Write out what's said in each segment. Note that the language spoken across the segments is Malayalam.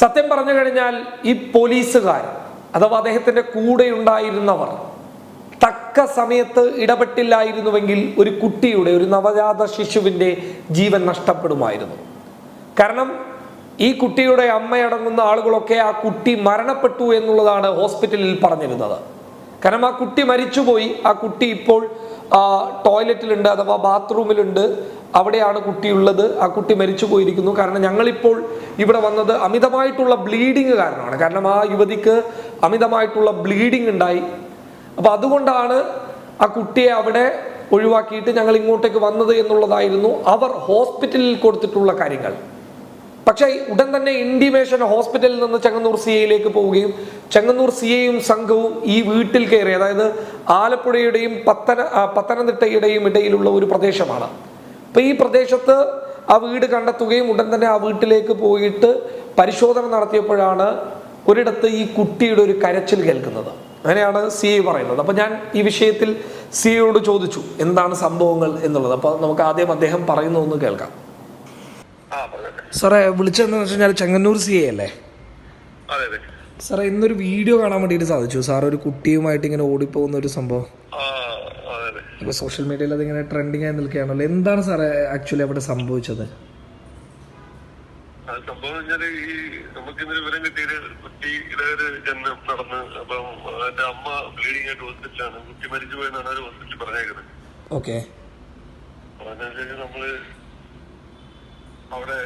സത്യം പറഞ്ഞു കഴിഞ്ഞാൽ ഈ പോലീസുകാർ അഥവാ അദ്ദേഹത്തിന്റെ കൂടെ ഉണ്ടായിരുന്നവർ തക്ക സമയത്ത് ഇടപെട്ടില്ലായിരുന്നുവെങ്കിൽ ഒരു കുട്ടിയുടെ ഒരു നവജാത ശിശുവിന്റെ ജീവൻ നഷ്ടപ്പെടുമായിരുന്നു. കാരണം ഈ കുട്ടിയുടെ അമ്മയടങ്ങുന്ന ആളുകളൊക്കെ ആ കുട്ടി മരണപ്പെട്ടു എന്നുള്ളതാണ് ഹോസ്പിറ്റലിൽ പറഞ്ഞിരുന്നത്. കാരണം ആ കുട്ടി മരിച്ചുപോയി. ആ കുട്ടി ഇപ്പോൾ ടോയ്ലറ്റിലുണ്ട് അഥവാ ബാത്റൂമിലുണ്ട്. അവിടെയാണ് കുട്ടിയുള്ളത്. ആ കുട്ടി മരിച്ചു പോയിരിക്കുന്നു കാരണം ഞങ്ങളിപ്പോൾ ഇവിടെ വന്നത് അമിതമായിട്ടുള്ള ബ്ലീഡിങ് കാരണമാണ്. കാരണം ആ യുവതിക്ക് അമിതമായിട്ടുള്ള ബ്ലീഡിങ് ഉണ്ടായി. അപ്പൊ അതുകൊണ്ടാണ് ആ കുട്ടിയെ അവിടെ ഒഴിവാക്കിയിട്ട് ഞങ്ങൾ ഇങ്ങോട്ടേക്ക് വന്നത് എന്നുള്ളതായിരുന്നു അവർ ഹോസ്പിറ്റലിൽ കൊടുത്തിട്ടുള്ള കാര്യങ്ങൾ. പക്ഷേ ഉടൻ തന്നെ ഇൻഡിമേഷൻ ഹോസ്പിറ്റലിൽ നിന്ന് ചെങ്ങന്നൂർ സി എയിലേക്ക് പോവുകയും ചെങ്ങന്നൂർ സി എയും സംഘവും ഈ വീട്ടിൽ കയറി അതായത് ആലപ്പുഴയുടെയും പത്തന പത്തനംതിട്ടയുടെയും ഇടയിലുള്ള ഒരു പ്രദേശമാണ്. അപ്പൊ ഈ പ്രദേശത്ത് ആ വീട് കണ്ടെത്തുകയും ഉടൻ തന്നെ ആ വീട്ടിലേക്ക് പോയിട്ട് പരിശോധന നടത്തിയപ്പോഴാണ് ഒരിടത്ത് ഈ കുട്ടിയുടെ ഒരു കരച്ചിൽ കേൾക്കുന്നത്. അങ്ങനെയാണ് സി ഐ പറയുന്നത്. അപ്പം ഞാൻ ഈ വിഷയത്തിൽ സി ഐയോട് ചോദിച്ചു എന്താണ് സംഭവങ്ങൾ എന്നുള്ളത്. അപ്പോൾ നമുക്ക് ആദ്യം അദ്ദേഹം പറയുന്നതൊന്ന് കേൾക്കാം. ആ പറഞ്ഞോട്ടെ സാറേ വിളിച്ചതെന്ന് വെച്ച് കഴിഞ്ഞാൽ ചെങ്ങന്നൂർ സി ഐ അല്ലേ? സാറേ ഇന്നൊരു വീഡിയോ കാണാൻ വേണ്ടിയിട്ട് സാധിച്ചു. സാർ ഒരു കുട്ടിയുമായിട്ട് ഇങ്ങനെ ഓടിപ്പോകുന്ന ഒരു സംഭവം. ഇപ്പോൾ സോഷ്യൽ മീഡിയയിൽ അതിങ്ങനെ ട്രെൻഡിങ് ആയി നിൽക്കുകയാണല്ലോ. എന്താണ് സാറേ ആക്ച്വലി അവിടെ സംഭവിച്ചത്? അത് സംഭവം വെച്ചാൽ ഈ നമുക്ക് ഇന്നലെ വിവരം കിട്ടിയത് കുട്ടിയുടെ ഒരു ജന്മം നടന്ന് അപ്പം എന്റെ അമ്മ ബ്ലീഡിംഗ് ആയിട്ട് ഹോസ്പിറ്റലാണ് കുട്ടി മരിച്ചു പോയെന്നാണ് അവർ ഹോസ്പിറ്റലിൽ പറഞ്ഞേക്കുന്നത്. ഓക്കെ. അതിനനുസരിച്ച് നമ്മൾ അവിടെ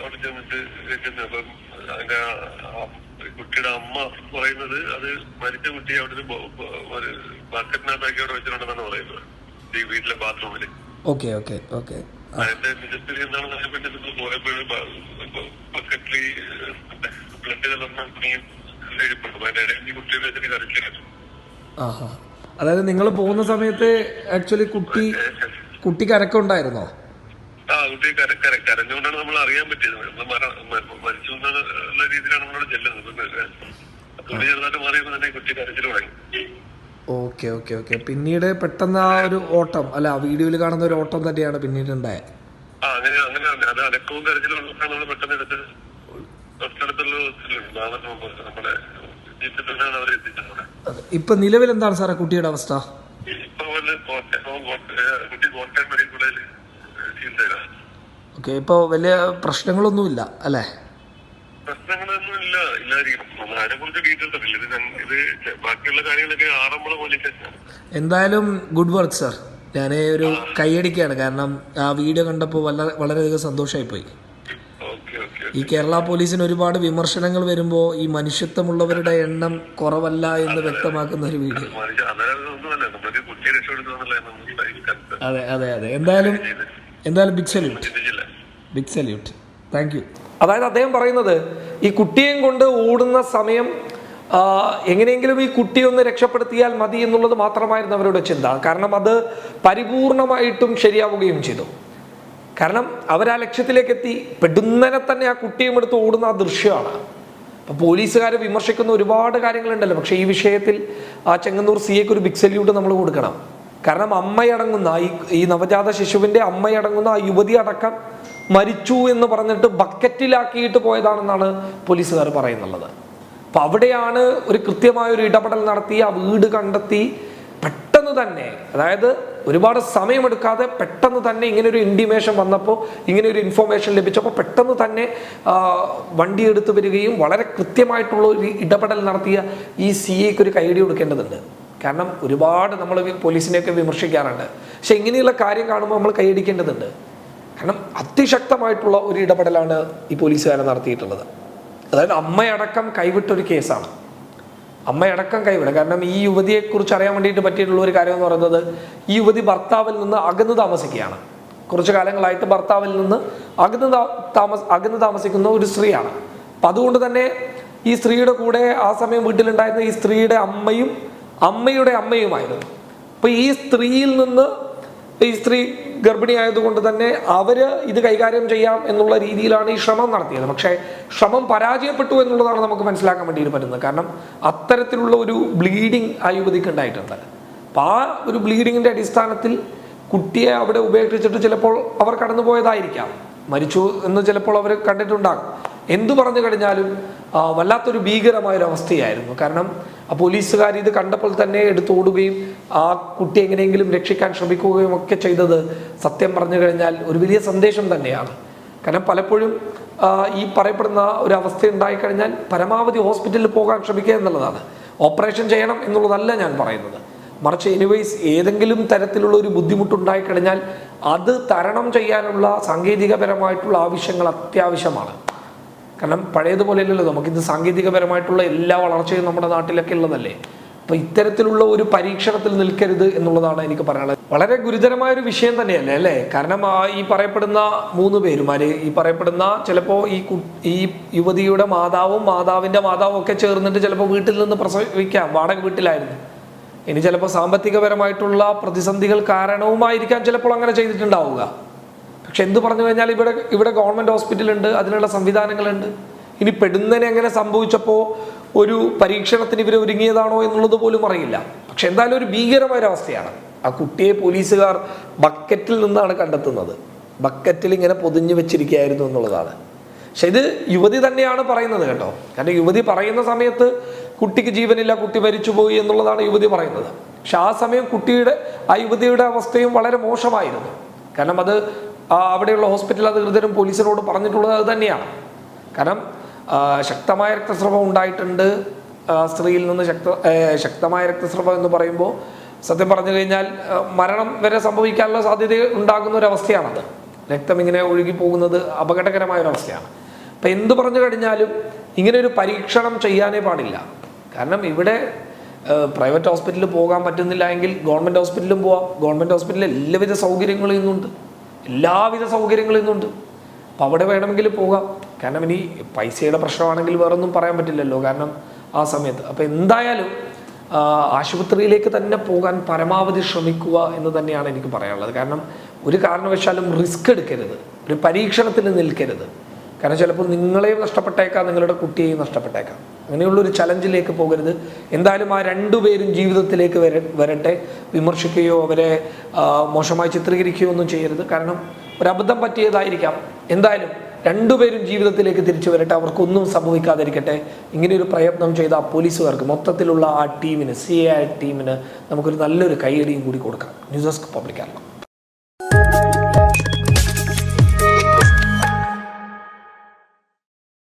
അവിടെ ചെന്നിട്ട് ചെന്ന് അപ്പം അതിന്റെ കുട്ടിയുടെ അമ്മ പറയുന്നത് അത് മരിച്ച കുട്ടിയെ അവിടെ ഒരു ബക്കറ്റിനകത്താക്കി ഒരു അവിടെ വെച്ചിട്ടുണ്ടെന്നാണ് പറയുന്നത്. ഈ വീട്ടിലെ ബാത്റൂമിൽ ഓക്കെ ഓക്കെ ഓക്കെ. അതിന്റെ നിജസ്ഥിതി എന്താണെന്ന് അറിയപ്പെട്ട് നമ്മൾ പോയപ്പോഴും ബ്ലഡ് കലർന്ന എഴുപ്പുണ്ട് അതിന്റെ കരച്ചിലായിരുന്നു ആഹാ. അതായത് നിങ്ങൾ പോകുന്ന സമയത്ത് ആക്ച്വലി കുട്ടി കുട്ടിക്ക് അരക്കുണ്ടായിരുന്നോ ആ കുട്ടി കരഞ്ഞുകൊണ്ടാണ് നമ്മൾ അറിയാൻ പറ്റിയത്. മരിച്ചു എന്നുള്ള രീതിയിലാണ് നമ്മളോട് ചെല്ലുന്നത്. ഇപ്പം തുണി ചെറുതായിട്ട് മാറിയപ്പോൾ തന്നെ ഈ കുട്ടി കരച്ചിൽ തുടങ്ങി. Okay okay okay. പിന്നീട് പെട്ടെന്ന് ആ ഒരു ഓട്ടം അല്ല ആ വീഡിയോയിൽ കാണുന്ന ഒരു ഓട്ടം തന്നെയാണ് പിന്നീട് ഉണ്ടായത്. ആ അങ്ങനെ അനക്കവും കരച്ചിലും നമ്മൾ പെട്ടെന്ന് എടുത്ത് തൊട്ടടുത്തുള്ള ഹോസ്പിറ്റലുണ്ട് നാദർ നമ്മുടെ ജീപ്പിൽ തന്നെയാണ് എത്തിച്ചത് അവിടെ. ഇപ്പൊ നിലവിൽ എന്താണ് സാറേ കുട്ടിയുടെ അവസ്ഥ? ഇപ്പൊ വല്ല കോട്ടയം കോട്ടയം കുട്ടി കോട്ടയം മെഡിക്കൽ കോളേജിൽ ചികിത്സയിലാണ് ഓക്കെ ഇപ്പോൾ വലിയ പ്രശ്നങ്ങളൊന്നുമില്ല അല്ലേ? പ്രശ്നങ്ങളൊന്നും ഇല്ല ഇല്ലായിരിക്കും. അതിനെ കുറിച്ച് ഡീറ്റെയിൽസ് അറിയില്ല. ഇത് ഞങ്ങ- ഇത് ബാക്കിയുള്ള കാര്യങ്ങളൊക്കെ ആറന്മുള പോലീസ് സ്റ്റേഷനാണ്. എന്തായാലും ഗുഡ് വർക്ക് സാർ. ഞാൻ ഒരു കൈയടിക്കുകയാണ് കാരണം ആ വീഡിയോ കണ്ടപ്പോൾ വളരെ വളരെയധികം സന്തോഷമായി പോയി ഓക്കെ ഓക്കെ ഈ കേരള പോലീസിന് ഒരുപാട് വിമർശനങ്ങൾ വരുമ്പോ ഈ മനുഷ്യത്വമുള്ളവരുടെ എണ്ണം കുറവല്ല എന്ന് വ്യക്തമാക്കുന്ന ഒരു വീഡിയോ. അതെ അതെ അതെ എന്തായാലും എന്തായാലും big salute big salute thank you അതായത് അദ്ദേഹം പറയുന്നത് ഈ കുട്ടിയെയും കൊണ്ട് ഓടുന്ന സമയം എങ്ങനെയെങ്കിലും ഈ കുട്ടിയെ ഒന്ന് രക്ഷപ്പെടുത്തിയാൽ മതി എന്നുള്ളത് മാത്രമായിരുന്നു അവരുടെ ചിന്ത. കാരണം അത് പരിപൂർണമായിട്ടും ശരിയാവുകയും ചെയ്തു. കാരണം അവർ ആ ലക്ഷ്യത്തിലേക്ക് എത്തി. പെടുന്നനെ തന്നെ ആ കുട്ടിയും എടുത്ത് ഓടുന്ന ആ ദൃശ്യമാണ്. അപ്പൊ പോലീസുകാർ വിമർശിക്കുന്ന ഒരുപാട് കാര്യങ്ങളുണ്ടല്ലോ. പക്ഷേ ഈ വിഷയത്തിൽ ആ ചെങ്ങന്നൂർ സി എക്ക് ഒരു ബിഗ് സല്യൂട്ട് നമ്മൾ കൊടുക്കണം. കാരണം അമ്മയടങ്ങുന്ന ഈ ഈ നവജാത ശിശുവിന്റെ അമ്മയടങ്ങുന്ന ആ യുവതി അടക്കം മരിച്ചു എന്ന് പറഞ്ഞിട്ട് ബക്കറ്റിലാക്കിയിട്ട് പോയതാണെന്നാണ് പോലീസുകാർ പറയുന്നുള്ളത്. അപ്പൊ അവിടെയാണ് ഒരു കൃത്യമായ ഒരു ഇടപെടൽ നടത്തി ആ വീട് കണ്ടെത്തി. പെട്ടെന്ന് തന്നെ അതായത് ഒരുപാട് സമയമെടുക്കാതെ പെട്ടെന്ന് തന്നെ ഇങ്ങനെ ഒരു ഇൻഡിമേഷൻ വന്നപ്പോൾ ഇങ്ങനെ ഒരു ഇൻഫോർമേഷൻ ലഭിച്ചപ്പോൾ പെട്ടെന്ന് തന്നെ വണ്ടി എടുത്തു വരികയും വളരെ കൃത്യമായിട്ടുള്ള ഒരു ഇടപെടൽ നടത്തിയ ഈ സി എക്ക് ഒരു കൈയടി കൊടുക്കേണ്ടതുണ്ട്. കാരണം ഒരുപാട് നമ്മൾ പോലീസിനെയൊക്കെ വിമർശിക്കാറുണ്ട്. പക്ഷെ ഇങ്ങനെയുള്ള കാര്യം കാണുമ്പോൾ നമ്മൾ കൈയടിക്കേണ്ടതുണ്ട്. കാരണം അതിശക്തമായിട്ടുള്ള ഒരു ഇടപെടലാണ് ഈ പോലീസുകാരെ നടത്തിയിട്ടുള്ളത്. അതായത് അമ്മയടക്കം കൈവിട്ടൊരു കേസാണ്. അമ്മയടക്കം കൈവിടും കാരണം ഈ യുവതിയെക്കുറിച്ച് അറിയാൻ വേണ്ടിയിട്ട് പറ്റിയിട്ടുള്ള ഒരു കാര്യം എന്ന് പറയുന്നത് ഈ യുവതി ഭർത്താവിൽ നിന്ന് അകന്നു താമസിക്കുകയാണ്. കുറച്ച് കാലങ്ങളായിട്ട് ഭർത്താവിൽ നിന്ന് അകന്നു താമസ അകന്നു താമസിക്കുന്ന ഒരു സ്ത്രീയാണ്. അപ്പം അതുകൊണ്ട് തന്നെ ഈ സ്ത്രീയുടെ കൂടെ ആ സമയം വീട്ടിലുണ്ടായിരുന്ന ഈ സ്ത്രീയുടെ അമ്മയും അമ്മയുടെ അമ്മയുമായിരുന്നു. അപ്പോൾ ഈ സ്ത്രീയിൽ നിന്ന് ഈ സ്ത്രീ ഗർഭിണി ആയതുകൊണ്ട് തന്നെ അവർ ഇത് കൈകാര്യം ചെയ്യാം എന്നുള്ള രീതിയിലാണ് ഈ ശ്രമം നടത്തിയത്. പക്ഷേ ശ്രമം പരാജയപ്പെട്ടു എന്നുള്ളതാണ് നമുക്ക് മനസ്സിലാക്കാൻ വേണ്ടിയിട്ട് പറ്റുന്നത്. കാരണം അത്തരത്തിലുള്ള ഒരു ബ്ലീഡിങ് ആ യുവതിക്ക് ഉണ്ടായിട്ടുണ്ട്. അപ്പൊ ആ ഒരു ബ്ലീഡിങ്ങിന്റെ അടിസ്ഥാനത്തിൽ കുട്ടിയെ അവിടെ ഉപേക്ഷിച്ചിട്ട് ചിലപ്പോൾ അവർ കടന്നുപോയതായിരിക്കാം. മരിച്ചു എന്ന് ചിലപ്പോൾ അവർ കണ്ടിട്ടുണ്ടാകും. എന്തു പറഞ്ഞു കഴിഞ്ഞാലും വല്ലാത്തൊരു ഭീകരമായ ഒരു അവസ്ഥയായിരുന്നു കാരണം ആ പോലീസുകാർ ഇത് കണ്ടപ്പോൾ തന്നെ എടുത്തോടുകയും ആ കുട്ടി എങ്ങനെയെങ്കിലും രക്ഷിക്കാൻ ശ്രമിക്കുകയും ഒക്കെ ചെയ്തത് സത്യം പറഞ്ഞു കഴിഞ്ഞാൽ ഒരു വലിയ സന്ദേശം തന്നെയാണ്. കാരണം പലപ്പോഴും ഈ പറയപ്പെടുന്ന ഒരു അവസ്ഥ ഉണ്ടായിക്കഴിഞ്ഞാൽ പരമാവധി ഹോസ്പിറ്റലിൽ പോകാൻ ശ്രമിക്കുക എന്നുള്ളതാണ്. ഓപ്പറേഷൻ ചെയ്യണം എന്നുള്ളതല്ല ഞാൻ പറയുന്നത്. മറിച്ച് എനിവേസ് ഏതെങ്കിലും തരത്തിലുള്ള ഒരു ബുദ്ധിമുട്ടുണ്ടായിക്കഴിഞ്ഞാൽ അത് തരണം ചെയ്യാനുള്ള സാങ്കേതികപരമായിട്ടുള്ള ആവശ്യങ്ങൾ അത്യാവശ്യമാണ്. കാരണം പഴയതുപോലെയല്ലല്ലോ നമുക്കിത് സാങ്കേതികപരമായിട്ടുള്ള എല്ലാ വളർച്ചയും നമ്മുടെ നാട്ടിലൊക്കെ ഉള്ളതല്ലേ? അപ്പൊ ഇത്തരത്തിലുള്ള ഒരു പരീക്ഷണത്തിൽ നിൽക്കരുത് എന്നുള്ളതാണ് എനിക്ക് പറയാനുള്ളത്. വളരെ ഗുരുതരമായ ഒരു വിഷയം തന്നെയല്ലേ അല്ലേ? കാരണം ഈ പറയപ്പെടുന്ന മൂന്ന് പേരുമാര് ഈ പറയപ്പെടുന്ന ചിലപ്പോ ഈ ഈ യുവതിയുടെ മാതാവും മാതാവിന്റെ മാതാവും ഒക്കെ ചേർന്നിട്ട് ചിലപ്പോൾ വീട്ടിൽ നിന്ന് പ്രസവിക്കാം വാടക വീട്ടിലായിരുന്നു. ഇനി ചിലപ്പോൾ സാമ്പത്തികപരമായിട്ടുള്ള പ്രതിസന്ധികൾ കാരണവുമായിരിക്കാം ചിലപ്പോൾ അങ്ങനെ ചെയ്തിട്ടുണ്ടാവുക. പക്ഷെ എന്ത് പറഞ്ഞു കഴിഞ്ഞാൽ ഇവിടെ ഇവിടെ ഗവൺമെന്റ് ഹോസ്പിറ്റലുണ്ട് അതിനുള്ള സംവിധാനങ്ങളുണ്ട്. ഇനി പെടുന്നതിന് എങ്ങനെ സംഭവിച്ചപ്പോൾ ഒരു പരീക്ഷണത്തിന് ഇവർ ഒരുങ്ങിയതാണോ എന്നുള്ളത് പോലും അറിയില്ല. പക്ഷെ എന്തായാലും ഒരു ഭീകരമായ ഒരവസ്ഥയാണ്. ആ കുട്ടിയെ പോലീസുകാർ ബക്കറ്റിൽ നിന്നാണ് കണ്ടെത്തുന്നത്. ബക്കറ്റിൽ ഇങ്ങനെ പൊതിഞ്ഞു വെച്ചിരിക്കുകയായിരുന്നു എന്നുള്ളതാണ്. പക്ഷെ ഇത് യുവതി തന്നെയാണ് പറയുന്നത് കേട്ടോ. കാരണം യുവതി പറയുന്ന സമയത്ത് കുട്ടിക്ക് ജീവനില്ല കുട്ടി മരിച്ചുപോയി എന്നുള്ളതാണ് യുവതി പറയുന്നത്. പക്ഷെ ആ സമയം കുട്ടിയുടെ ആ യുവതിയുടെ അവസ്ഥയും വളരെ മോശമായിരുന്നു. കാരണം അത് അവിടെയുള്ള ഹോസ്പിറ്റൽ അധികൃതരും പോലീസിനോട് പറഞ്ഞിട്ടുള്ളത് അത് തന്നെയാണ്. കാരണം ശക്തമായ രക്തസ്രവം ഉണ്ടായിട്ടുണ്ട്. സ്ത്രീയിൽ നിന്ന് ശക്ത ശക്തമായ രക്തസ്രവം എന്ന് പറയുമ്പോൾ സത്യം പറഞ്ഞു കഴിഞ്ഞാൽ മരണം വരെ സംഭവിക്കാനുള്ള സാധ്യത ഉണ്ടാകുന്ന ഒരു അവസ്ഥയാണത് രക്തം ഇങ്ങനെ ഒഴുകി പോകുന്നത് അപകടകരമായ ഒരു അവസ്ഥയാണ് അപ്പം എന്ത് പറഞ്ഞു കഴിഞ്ഞാലും ഇങ്ങനെ ഒരു പരീക്ഷണം ചെയ്യാനേ പാടില്ല. കാരണം ഇവിടെ പ്രൈവറ്റ് ഹോസ്പിറ്റലിൽ പോകാൻ പറ്റുന്നില്ല എങ്കിൽ ഗവൺമെന്റ് ഹോസ്പിറ്റലിലും പോവാം. ഗവൺമെന്റ് ഹോസ്പിറ്റലിൽ എല്ലാവിധ സൗകര്യങ്ങളും ഇന്നുണ്ട്. എല്ലാവിധ സൗകര്യങ്ങളും ഇന്നുണ്ട്. അപ്പം അവിടെ വേണമെങ്കിൽ പോകാം. കാരണം ഇനി പൈസയുടെ പ്രശ്നമാണെങ്കിൽ വേറെ ഒന്നും പറയാൻ പറ്റില്ലല്ലോ. കാരണം ആ സമയത്ത്. അപ്പം എന്തായാലും ആശുപത്രിയിലേക്ക് തന്നെ പോകാൻ പരമാവധി ശ്രമിക്കുക എന്ന് തന്നെയാണ് എനിക്ക് പറയാനുള്ളത്. കാരണം ഒരു കാരണവശാലും റിസ്ക് എടുക്കരുത്. ഒരു പരീക്ഷണത്തിന് നിൽക്കരുത്. കാരണം ചിലപ്പോൾ നിങ്ങളെയും നഷ്ടപ്പെട്ടേക്കാം നിങ്ങളുടെ കുട്ടിയെയും നഷ്ടപ്പെട്ടേക്കാം. അങ്ങനെയുള്ളൊരു ചലഞ്ചിലേക്ക് പോകരുത്. എന്തായാലും ആ രണ്ടുപേരും ജീവിതത്തിലേക്ക് വര വരട്ടെ. വിമർശിക്കുകയോ അവരെ മോശമായി ചിത്രീകരിക്കുകയോ ഒന്നും ചെയ്യരുത്. കാരണം ഒരു അബദ്ധം പറ്റിയതായിരിക്കാം. എന്തായാലും രണ്ടുപേരും ജീവിതത്തിലേക്ക് തിരിച്ചു വരട്ടെ. അവർക്കൊന്നും സംഭവിക്കാതിരിക്കട്ടെ. ഇങ്ങനെയൊരു പ്രയത്നം ചെയ്ത ആ പോലീസുകാർക്ക് മൊത്തത്തിലുള്ള ആ ടീമിന് സി എ ടീമിന് നമുക്കൊരു നല്ലൊരു കൈയടിയും കൂടി കൊടുക്കാം. News desk public